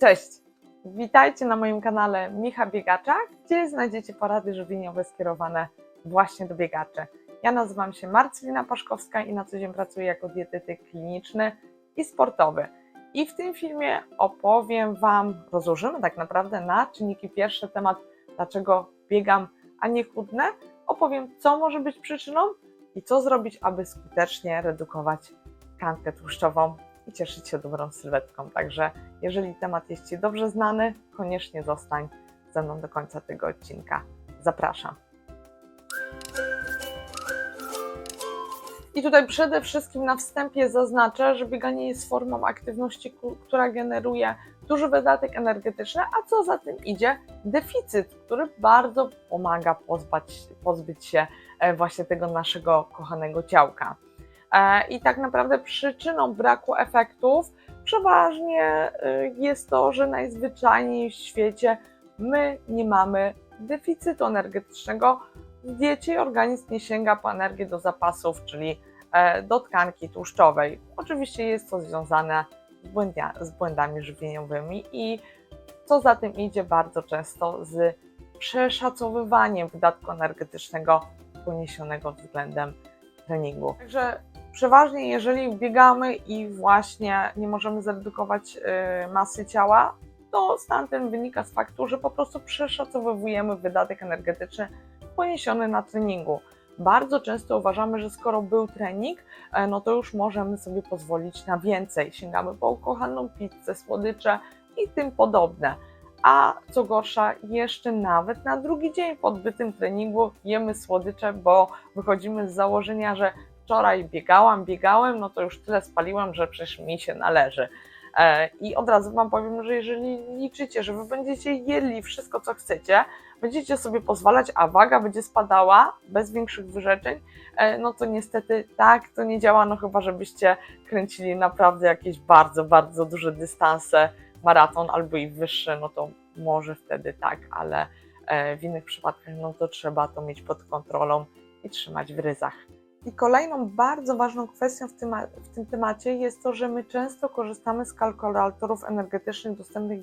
Cześć! Witajcie na moim kanale Micha Biegacza, gdzie znajdziecie porady żywieniowe skierowane właśnie do biegaczy. Ja nazywam się Marcelina Paszkowska i na co dzień pracuję jako dietetyk kliniczny i sportowy. I w tym filmie opowiem Wam, rozłożymy tak naprawdę na czynniki pierwsze temat, dlaczego biegam, a nie chudnę. Opowiem, co może być przyczyną i co zrobić, aby skutecznie redukować tkankę tłuszczową i cieszyć się dobrą sylwetką. Także jeżeli temat jest Ci dobrze znany, koniecznie zostań ze mną do końca tego odcinka. Zapraszam. I tutaj przede wszystkim na wstępie zaznaczę, że bieganie jest formą aktywności, która generuje duży wydatek energetyczny, a co za tym idzie, deficyt, który bardzo pomaga pozbać, pozbyć się e, właśnie tego naszego kochanego ciałka. E, I tak naprawdę przyczyną braku efektów przeważnie e, jest to, że najzwyczajniej w świecie my nie mamy deficytu energetycznego. W diecie organizm nie sięga po energię do zapasów, czyli e, do tkanki tłuszczowej. Oczywiście jest to związane z, z błędami żywieniowymi i co za tym idzie bardzo często z przeszacowywaniem wydatku energetycznego poniesionego względem treningu. Także przeważnie jeżeli biegamy i właśnie nie możemy zredukować y, masy ciała, to stan ten wynika z faktu, że po prostu przeszacowujemy wydatek energetyczny poniesiony na treningu. Bardzo często uważamy, że skoro był trening, e, no to już możemy sobie pozwolić na więcej. Sięgamy po ukochaną pizzę, słodycze i tym podobne. A co gorsza, jeszcze nawet na drugi dzień po odbytym treningu jemy słodycze, bo wychodzimy z założenia, że wczoraj biegałam, biegałem, no to już tyle spaliłam, że przecież mi się należy. E, I od razu Wam powiem, że jeżeli liczycie, że Wy będziecie jedli wszystko, co chcecie, będziecie sobie pozwalać, a waga będzie spadała bez większych wyrzeczeń, e, no to niestety tak to nie działa, no chyba żebyście kręcili naprawdę jakieś bardzo, bardzo duże dystanse, maraton albo i wyższe, no to może wtedy tak, ale e, w innych przypadkach no to trzeba to mieć pod kontrolą i trzymać w ryzach. I kolejną bardzo ważną kwestią w tym, w tym temacie jest to, że my często korzystamy z kalkulatorów energetycznych dostępnych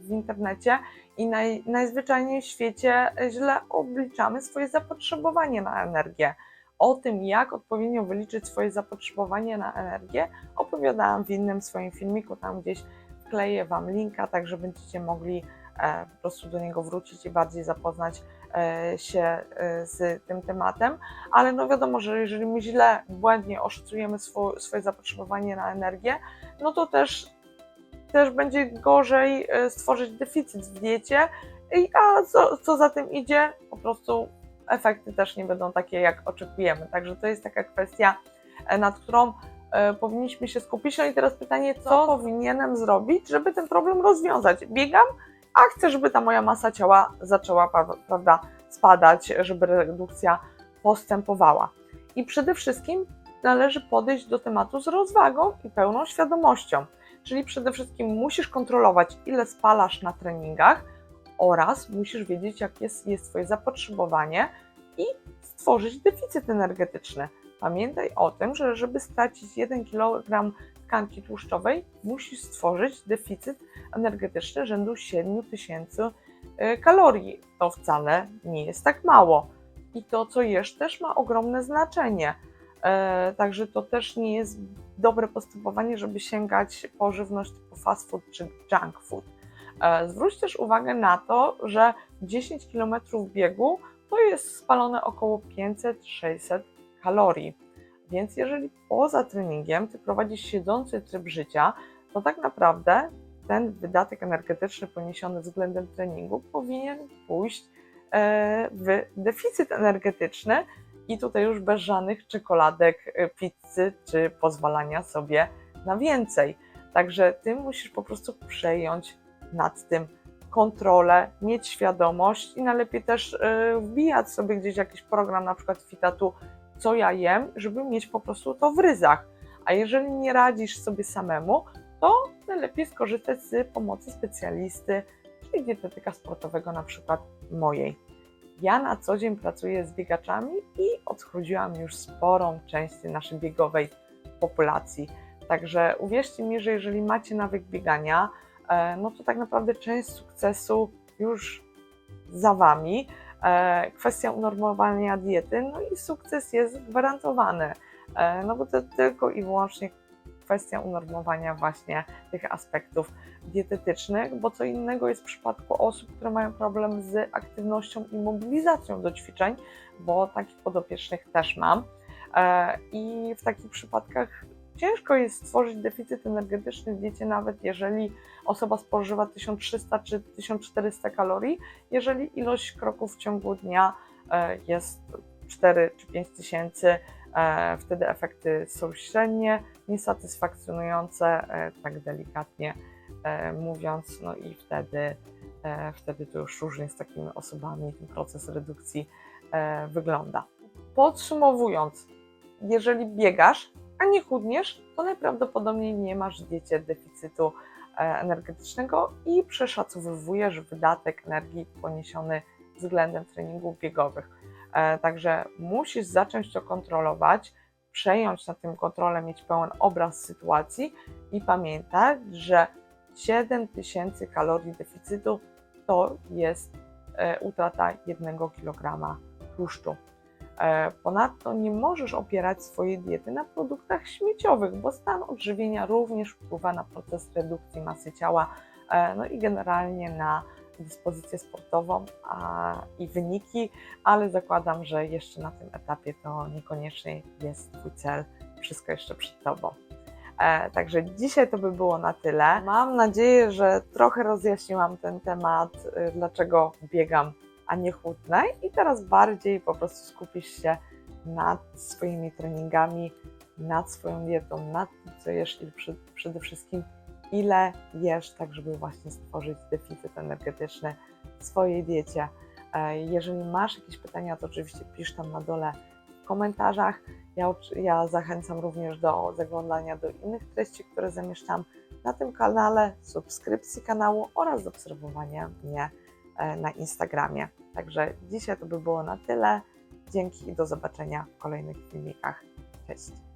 w, internecie i naj, najzwyczajniej w świecie źle obliczamy swoje zapotrzebowanie na energię. O tym, jak odpowiednio wyliczyć swoje zapotrzebowanie na energię, opowiadałam w innym swoim filmiku, tam gdzieś wkleję Wam linka, tak że będziecie mogli po prostu do niego wrócić i bardziej zapoznać e, się e, z tym tematem, ale no wiadomo, że jeżeli my źle, błędnie oszacujemy swo, swoje zapotrzebowanie na energię, no to też, też będzie gorzej e, stworzyć deficyt w diecie, i, a co, co za tym idzie, po prostu efekty też nie będą takie, jak oczekujemy. Także to jest taka kwestia, e, nad którą e, powinniśmy się skupić. No i teraz pytanie, co powinienem zrobić, żeby ten problem rozwiązać? Biegam, a chcę, żeby ta moja masa ciała zaczęła, pra- prawda, spadać, żeby redukcja postępowała. I przede wszystkim należy podejść do tematu z rozwagą i pełną świadomością. Czyli przede wszystkim musisz kontrolować, ile spalasz na treningach oraz musisz wiedzieć, jakie jest, jest Twoje zapotrzebowanie i stworzyć deficyt energetyczny. Pamiętaj o tym, że żeby stracić 1 kg tkanki tłuszczowej, musisz stworzyć deficyt energetyczny rzędu 7000 y, kalorii. To wcale nie jest tak mało. I to, co jesz, też ma ogromne znaczenie. E, Także to też nie jest dobre postępowanie, żeby sięgać po żywność typu fast food czy junk food. E, Zwróć też uwagę na to, że 10 km biegu to jest spalone około 500-600 kalorii. Więc jeżeli poza treningiem ty prowadzisz siedzący tryb życia, to tak naprawdę ten wydatek energetyczny poniesiony względem treningu powinien pójść e, w deficyt energetyczny i tutaj już bez żadnych czekoladek, e, pizzy czy pozwalania sobie na więcej. Także ty musisz po prostu przejąć nad tym kontrolę, mieć świadomość i najlepiej też e, wbijać sobie gdzieś jakiś program, na przykład Fitatu, co ja jem, żeby mieć po prostu to w ryzach. A jeżeli nie radzisz sobie samemu, to najlepiej skorzystać z pomocy specjalisty, czyli dietetyka sportowego, na przykład mojej. Ja na co dzień pracuję z biegaczami i odchodziłam już sporą część naszej biegowej populacji. Także uwierzcie mi, że jeżeli macie nawyk biegania, e, no to tak naprawdę część sukcesu już za Wami. E, Kwestia unormowania diety, no i sukces jest gwarantowany, E, no bo to tylko i wyłącznie kwestia unormowania właśnie tych aspektów dietetycznych, bo co innego jest w przypadku osób, które mają problem z aktywnością i mobilizacją do ćwiczeń, bo takich podopiecznych też mam. E, I w takich przypadkach ciężko jest stworzyć deficyt energetyczny w diecie, nawet jeżeli osoba spożywa 1300 czy 1400 kalorii, jeżeli ilość kroków w ciągu dnia e, jest 4 czy 5 tysięcy, e, wtedy efekty są średnie, niesatysfakcjonujące, e, tak delikatnie mówiąc, no i wtedy, wtedy to już różnie z takimi osobami ten proces redukcji wygląda. Podsumowując, jeżeli biegasz, a nie chudniesz, to najprawdopodobniej nie masz w diecie deficytu e, energetycznego i przeszacowujesz wydatek energii poniesiony względem treningów biegowych. E, Także musisz zacząć to kontrolować, przejąć na tym kontrolę, mieć pełen obraz sytuacji i pamiętać, że 7000 kalorii deficytu to jest e, utrata 1 kg tłuszczu. E, Ponadto nie możesz opierać swojej diety na produktach śmieciowych, bo stan odżywienia również wpływa na proces redukcji masy ciała, e, no i generalnie na dyspozycję sportową a, i wyniki, ale zakładam, że jeszcze na tym etapie to niekoniecznie jest Twój cel, wszystko jeszcze przed Tobą. E, Także dzisiaj to by było na tyle. Mam nadzieję, że trochę rozjaśniłam ten temat, y, dlaczego biegam, a nie chudnę i teraz bardziej po prostu skupisz się nad swoimi treningami, nad swoją dietą, nad tym, co jesz i przy, przede wszystkim ile jesz, tak żeby właśnie stworzyć deficyt energetyczny w swojej diecie. E, Jeżeli masz jakieś pytania, to oczywiście pisz tam na dole w komentarzach. Ja, ja zachęcam również do zaglądania do innych treści, które zamieszczam na tym kanale, subskrypcji kanału oraz do obserwowania mnie na Instagramie. Także dzisiaj to by było na tyle. Dzięki i do zobaczenia w kolejnych filmikach. Cześć!